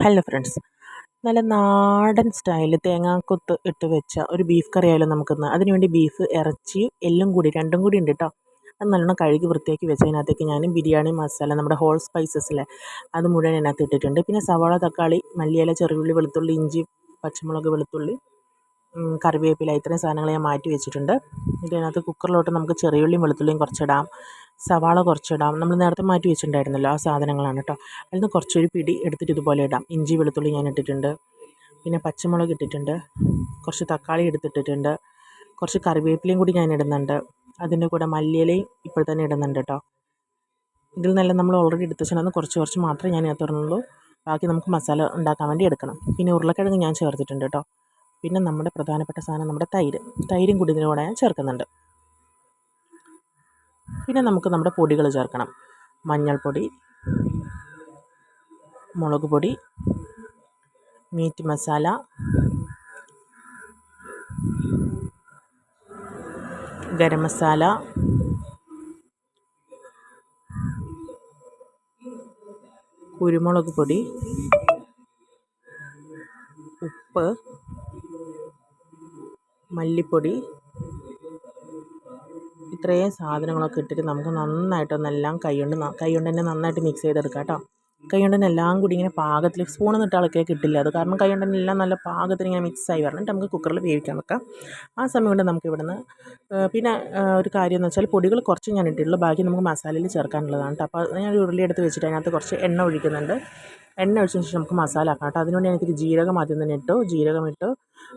Hello friends നല്ല നാടൻ style തേങ്ങാക്കൊത്ത് ഇട്ട് വെച്ച ഒരു ബീഫ് കറി ആയാലും നമുക്കിന്ന്. അതിനുവേണ്ടി ബീഫ് ഇറച്ചി എല്ലും കൂടി രണ്ടും കൂടി ഉണ്ട് കേട്ടോ അത് നല്ലോണം കഴുകി വൃത്തിയാക്കി വെച്ചതിനകത്തേക്ക് ഞാൻ ബിരിയാണി മസാല നമ്മുടെ ഹോൾ സ്പൈസസിലെ അത് മുഴുവൻ അതിനകത്ത് ഇട്ടിട്ടുണ്ട്. പിന്നെ സവാള തക്കാളി മല്ലിയില ചെറുള്ളി വെളുത്തുള്ളി ഇഞ്ചി പച്ചമുളക് വെളുത്തുള്ളി കറിവേപ്പില ഇത്രയും സാധനങ്ങൾ ഞാൻ മാറ്റി വെച്ചിട്ടുണ്ട്. ഇതിനകത്ത് കുക്കറിലോട്ട് നമുക്ക് ചെറിയുള്ളിയും വെളുത്തുള്ളിയും കുറച്ചിടാം. സവാള കുറച്ചിടാം. നമ്മൾ നേരത്തെ മാറ്റി വെച്ചിട്ടുണ്ടായിരുന്നല്ലോ ആ സാധനങ്ങളാണ് കേട്ടോ അതിൽ നിന്ന് കുറച്ചൊരു പിടി എടുത്തിട്ട് ഇതുപോലെ ഇടാം. ഇഞ്ചി വെളുത്തുള്ളി ഞാൻ ഇട്ടിട്ടുണ്ട്. പിന്നെ പച്ചമുളക് ഇട്ടിട്ടുണ്ട്. കുറച്ച് തക്കാളി എടുത്തിട്ടിട്ടുണ്ട്. കുറച്ച് കറിവേപ്പിലയും കൂടി ഞാൻ ഇടുന്നുണ്ട്. അതിന്റെ കൂടെ മല്ലിയിലയും ഇപ്പോൾ തന്നെ ഇടുന്നുണ്ട് കേട്ടോ ഇതിൽ നല്ല നമ്മൾ ഓൾറെഡി എടുത്ത് വെച്ചിട്ടുണ്ടെന്ന് കുറച്ച് കുറച്ച് മാത്രമേ ഞാൻ ഇതിനകത്ത് ഇടുന്നുള്ളൂ. ബാക്കി നമുക്ക് മസാല ഉണ്ടാക്കാൻ വേണ്ടി എടുക്കണം. പിന്നെ ഉരുളക്കിഴങ്ങ് ഞാൻ ചേർത്തിട്ടുണ്ട് കേട്ടോ പിന്നെ നമ്മുടെ പ്രധാനപ്പെട്ട സാധനം നമ്മുടെ തൈര്. തൈരും കൂടി ഇതിനോടെ ഞാൻ ചേർക്കുന്നുണ്ട്. പിന്നെ നമുക്ക് നമ്മുടെ പൊടികൾ ചേർക്കണം. മഞ്ഞൾപ്പൊടി മുളക് പൊടി മീറ്റ് മസാല ഗരം മസാല കുരുമുളക് പൊടി ഉപ്പ് മല്ലിപ്പൊടി. ഇത്രയും സാധനങ്ങളൊക്കെ ഇട്ടിട്ട് നമുക്ക് നന്നായിട്ടൊന്നെല്ലാം കൈ കൊണ്ട് കൈ കൊണ്ട് തന്നെ നന്നായിട്ട് മിക്സ് ചെയ്തെടുക്കാം കേട്ടോ. കൈ തന്നെ എല്ലാം കൂടി ഇങ്ങനെ പാകത്തിൽ സ്പൂണൊന്നും ഇട്ട് കിട്ടില്ല. അത് കാരണം കൈ തന്നെ എല്ലാം നല്ല പാകത്തിന് ഇങ്ങനെ മിക്സായി വരണം. നമുക്ക് കുക്കറിൽ വേവിക്കാൻ വെക്കാം. ആ സമയം കൊണ്ട് നമുക്ക് ഇവിടുന്ന് പിന്നെ ഒരു കാര്യം എന്ന് വെച്ചാൽ പൊടികൾ കുറച്ച് ഞാൻ ഇട്ടിട്ടുള്ളൂ. ബാക്കി നമുക്ക് മസാലയിൽ ചേർക്കാനുള്ളതാണ് കേട്ടോ അപ്പോൾ ഞാൻ ഉരുളി എടുത്ത് വെച്ചിട്ട് അതിനകത്ത് കുറച്ച് എണ്ണ ഒഴിക്കുന്നുണ്ട്. എണ്ണ ഒഴിച്ചതിന് ശേഷം നമുക്ക് മസാല ആക്കാം കേട്ടോ അതിനുവേണ്ടി എനിക്കൊരു ജീരകം ആദ്യം തന്നെ ഇട്ടു. ജീരകം ഇട്ടു.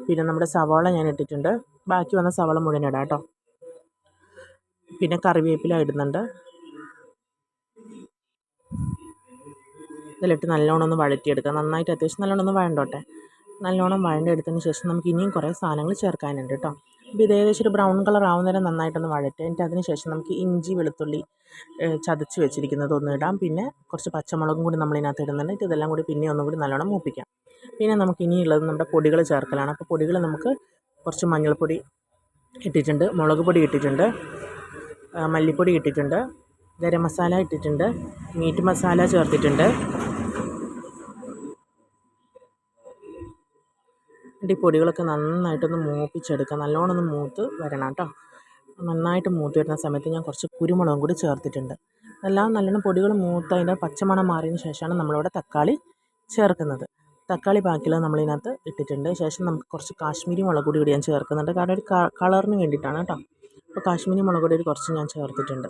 പിന്നെ നമ്മുടെ സവാള ഞാൻ ഇട്ടിട്ടുണ്ട്. ബാക്കി വന്ന സവാള മുഴുവൻ ഇടാം കേട്ടോ പിന്നെ കറിവേപ്പില ഇടുന്നുണ്ട്. ഇതിലിട്ട് നല്ലോണം ഒന്ന് വഴറ്റിയെടുക്കുക നന്നായിട്ട് അത്യാവശ്യം നല്ലോണം ഒന്ന് വഴണ്ടോട്ടെ? നല്ലോണം വഴണ്ടെടുത്തതിന് ശേഷം നമുക്ക് ഇനിയും കുറേ സാധനങ്ങൾ ചേർക്കാനുണ്ട് കേട്ടോ അപ്പോൾ ഇത് ഏകദേശം ഒരു ബ്രൗൺ കളർ ആവുന്നേരം നന്നായിട്ടൊന്ന് വഴറ്റുക. എന്നിട്ട് അതിന് ശേഷം നമുക്ക് ഇഞ്ചി വെളുത്തുള്ളി ചതച്ച് വെച്ചിരിക്കുന്നത് ഒന്ന് ഇടാം. പിന്നെ കുറച്ച് പച്ചമുളകും കൂടി നമ്മളിതിനകത്ത് ഇടുന്നുണ്ട്. ഇതെല്ലാം കൂടി പിന്നെ ഒന്നും കൂടി നല്ലോണം മൂപ്പിക്കാം. പിന്നെ നമുക്ക് ഇനിയുള്ളത് നമ്മുടെ പൊടികൾ ചേർക്കലാണ്. അപ്പോൾ പൊടികൾ നമുക്ക് കുറച്ച് മഞ്ഞൾപ്പൊടി ഇട്ടിട്ടുണ്ട് മുളക് പൊടി ഇട്ടിട്ടുണ്ട് മല്ലിപ്പൊടി ഇട്ടിട്ടുണ്ട് ഗരം മസാല ഇട്ടിട്ടുണ്ട് മീറ്റ് മസാല ചേർത്തിട്ടുണ്ട് ഈ പൊടികളൊക്കെ നന്നായിട്ടൊന്ന് മൂപ്പിച്ചെടുക്കുക നല്ലോണം ഒന്ന് മൂത്ത് വരണം കേട്ടോ നന്നായിട്ട് മൂത്ത് വരുന്ന സമയത്ത് ഞാൻ കുറച്ച് കുരുമുളകും കൂടി ചേർത്തിട്ടുണ്ട്. എല്ലാം നല്ലോണം പൊടികൾ മൂത്ത് അതിന്റെ പച്ചമണം മാറിയതിന് ശേഷമാണ് നമ്മളിവിടെ തക്കാളി ചേർക്കുന്നത്. തക്കാളി ബാക്കിയുള്ളത് നമ്മളിതിനകത്ത് ഇട്ടിട്ടുണ്ട്. ശേഷം നമുക്ക് കുറച്ച് കാശ്മീരി മുളക് പൊടി കൂടി ഞാൻ ചേർക്കുന്നുണ്ട്. കാരണം ഒരു കളറിന് വേണ്ടിയിട്ടാണ് കേട്ടോ അപ്പോൾ കാശ്മീരി മുളക് പൊടി കുറച്ച് ഞാൻ ചേർത്തിട്ടുണ്ട്.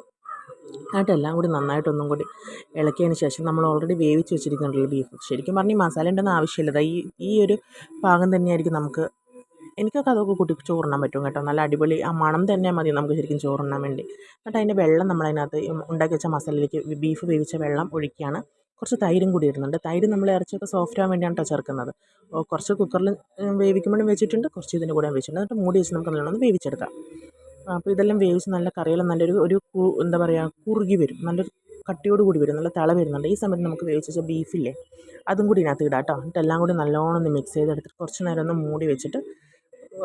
എന്നിട്ട് എല്ലാം കൂടി നന്നായിട്ടൊന്നും കൂടി ഇളക്കിയതിന് ശേഷം നമ്മൾ ഓൾറെഡി വേവിച്ച് വെച്ചിരിക്കുന്നുണ്ടല്ലോ ബീഫ് ശരിക്കും പറഞ്ഞാൽ ഈ മസാല ഉണ്ടെന്ന് ആവശ്യമില്ല ഈ ഈ ഒരു പാകം തന്നെയായിരിക്കും നമുക്ക് എനിക്കൊക്കെ അതൊക്കെ കൂട്ടി ചോറുണ്ണാൻ പറ്റും കേട്ടോ. നല്ല അടിപൊളി ആ മണം തന്നെ മതി നമുക്ക് ശരിക്കും ചോറുണ്ണാൻ വേണ്ടി. എന്നിട്ട് അതിന്റെ വെള്ളം നമ്മളതിനകത്ത് ഉണ്ടാക്കി വെച്ച മസാലയിലേക്ക് ബീഫ് വേവിച്ച വെള്ളം ഒഴിക്കുകയാണ്. കുറച്ച് തൈരും കൂടി ഇടുന്നുണ്ട്. തൈര് നമ്മൾ ഇറച്ചിയൊക്കെ സോഫ്റ്റ് ആവാൻ വേണ്ടിയാണ് കേട്ടോ ചേർക്കുന്നത്. കുറച്ച് കുക്കറിൽ വേവിക്കുമ്പോഴും വെച്ചിട്ടുണ്ട്. കുറച്ച് ഇതിന്റെ കൂടെ വെച്ചിട്ടുണ്ട്. എന്നിട്ട് മൂടി വെച്ച് നമുക്ക് നല്ലോണം വേവിച്ചെടുക്കാം. അപ്പോൾ ഇതെല്ലാം വേവിച്ച് നല്ല കറിയെല്ലാം നല്ലൊരു ഒരു എന്താ പറയുക കുറുകി വരും. നല്ലൊരു കട്ടിയോട് കൂടി വരും. നല്ല തിള വരുന്നുണ്ട്. ഈ സമയത്ത് നമുക്ക് വേവിച്ച് വെച്ച ബീഫില്ലേ അതും കൂടി ഇതിനകത്ത് ഇടാം കേട്ടോ എന്നിട്ട് കൂടി നല്ലോണം ഒന്ന് മിക്സ് ചെയ്തെടുത്തിട്ട് കുറച്ച് നേരം ഒന്ന് മൂടി വെച്ചിട്ട്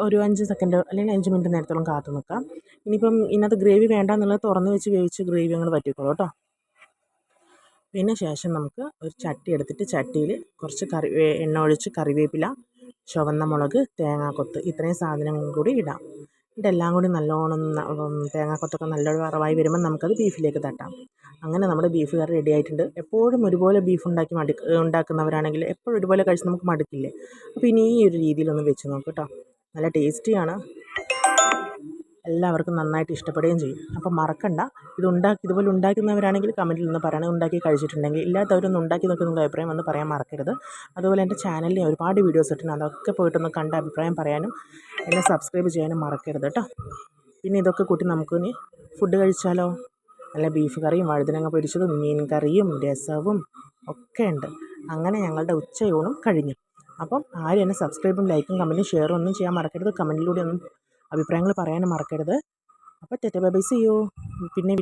ഒരു അഞ്ച് സെക്കൻഡ് അല്ലെങ്കിൽ അഞ്ച് മിനിറ്റ് നേരത്തോളം കാത്തു നിൽക്കാം. ഇനിയിപ്പം ഇതിനകത്ത് ഗ്രേവി വേണ്ട എന്നുള്ളത് തുറന്ന് വെച്ച് വേവിച്ച് ഗ്രേവി അങ്ങോട്ട് പറ്റിക്കോളൂ കേട്ടോ പിന്നെ ശേഷം നമുക്ക് ഒരു ചട്ടി എടുത്തിട്ട് ചട്ടിയിൽ കുറച്ച് കറി എണ്ണ ഒഴിച്ച് കറിവേപ്പില ചുവന്ന മുളക് തേങ്ങാക്കൊത്ത് ഇത്രയും സാധനങ്ങൾ കൂടി ഇടാം. ഇതെല്ലാം കൂടി നല്ലോണം തേങ്ങാക്കൊത്തൊക്കെ നല്ലൊരു വറവായി വരുമ്പോൾ നമുക്കത് ബീഫിലേക്ക് തട്ടാം. അങ്ങനെ നമ്മുടെ ബീഫ് കറി റെഡി ആയിട്ടുണ്ട്. എപ്പോഴും ഒരുപോലെ ബീഫ് ഉണ്ടാക്കി മടി ഉണ്ടാക്കുന്നവരാണെങ്കിൽ എപ്പോഴും ഒരുപോലെ കഴിച്ച് നമുക്ക് മടുക്കില്ലേ? അപ്പോൾ ഇനി ഈ ഒരു രീതിയിലൊന്ന് വെച്ച് നോക്ക് കേട്ടോ നല്ല ടേസ്റ്റിയാണ് എല്ലാവർക്കും നന്നായിട്ട് ഇഷ്ടപ്പെടുകയും ചെയ്യും. അപ്പോൾ മറക്കണ്ട. ഇത് ഉണ്ടാക്കി ഇതുപോലെ ഉണ്ടാക്കുന്നവരാണെങ്കിൽ കമന്റിൽ ഒന്ന് പറയണം. ഉണ്ടാക്കി കഴിച്ചിട്ടുണ്ടെങ്കിൽ ഇല്ലാത്തവരൊന്നും ഉണ്ടാക്കി നോക്കുന്ന അഭിപ്രായം ഒന്ന് പറയാൻ മറക്കരുത്. അതുപോലെ എന്റെ ചാനലിൽ ഒരുപാട് വീഡിയോസ് ഇട്ടുണ്ട് അതൊക്കെ പോയിട്ടൊന്ന് കണ്ട അഭിപ്രായം പറയാനും എന്നെ സബ്സ്ക്രൈബ് ചെയ്യാനും മറക്കരുത് കേട്ടോ. പിന്നെ ഇതൊക്കെ കൂട്ടി നമുക്ക് ഇനി ഫുഡ് കഴിച്ചാലോ? നല്ല ബീഫ് കറിയും വഴുതനങ്ങ പൊരിച്ചതും മീൻ കറിയും രസവും ഒക്കെ ഉണ്ട്. അങ്ങനെ ഞങ്ങളുടെ ഉച്ചയൂണും കഴിഞ്ഞു. അപ്പം ആരും എന്നെ സബ്സ്ക്രൈബും ലൈക്കും കമന്റും ഷെയറും ഒന്നും ചെയ്യാൻ മറക്കരുത്. കമന്റിലൂടെ ഒന്നും അഭിപ്രായങ്ങൾ പറയാനും മറക്കരുത്. അപ്പോൾ ടെറ്റ ബൈ സി യു. പിന്നെ